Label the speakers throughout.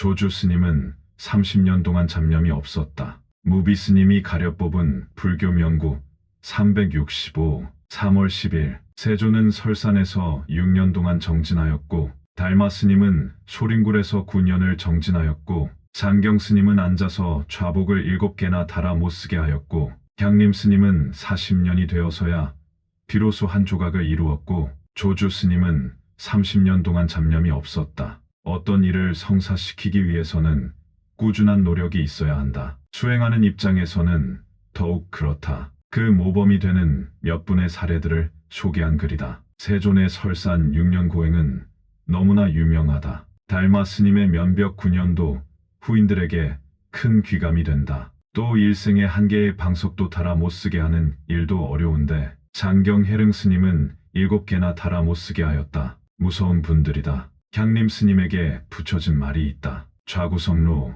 Speaker 1: 조주 스님은 30년 동안 잡념이 없었다. 무비 스님이 가려 뽑은 불교 명구 365 3월 10일 세조는 설산에서 6년 동안 정진하였고 달마 스님은 소림굴에서 9년을 정진하였고 장경 스님은 앉아서 좌복을 7개나 달아 못쓰게 하였고 향림 스님은 40년이 되어서야 비로소 한 조각을 이루었고 조주 스님은 30년 동안 잡념이 없었다. 어떤 일을 성사시키기 위해서는 꾸준한 노력이 있어야 한다. 수행하는 입장에서는 더욱 그렇다. 그 모범이 되는 몇 분의 사례들을 소개한 글이다. 세존의 설산 6년 고행은 너무나 유명하다. 달마 스님의 면벽 9년도 후인들에게 큰 귀감이 된다. 또 일생에 한 개의 방석도 달아 못쓰게 하는 일도 어려운데 장경 해릉 스님은 일곱 개나 달아 못쓰게 하였다. 무서운 분들이다. 향림 스님에게 붙여진 말이 있다. 좌구성로,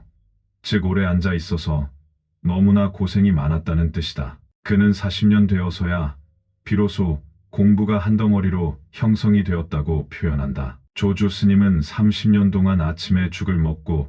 Speaker 1: 즉 오래 앉아 있어서 너무나 고생이 많았다는 뜻이다. 그는 40년 되어서야 비로소 공부가 한 덩어리로 형성이 되었다고 표현한다. 조주 스님은 30년 동안 아침에 죽을 먹고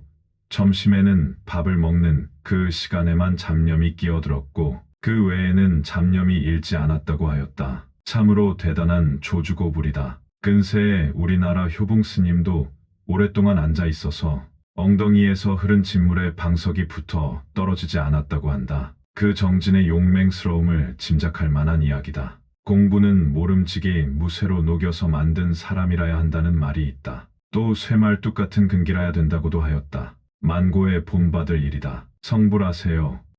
Speaker 1: 점심에는 밥을 먹는 그 시간에만 잡념이 끼어들었고 그 외에는 잡념이 일지 않았다고 하였다. 참으로 대단한 조주고불이다. 근세에 우리나라 효봉 스님도 오랫동안 앉아 있어서 엉덩이에서 흐른 진물에 방석이 붙어 떨어지지 않았다고 한다. 그 정진의 용맹스러움을 짐작할 만한 이야기다. 공부는 모름지기 무쇠로 녹여서 만든 사람이라야 한다는 말이 있다. 또 쇠말뚝 같은 근기라야 된다고도 하였다. 만고에 본받을 일이다. 성불하세요.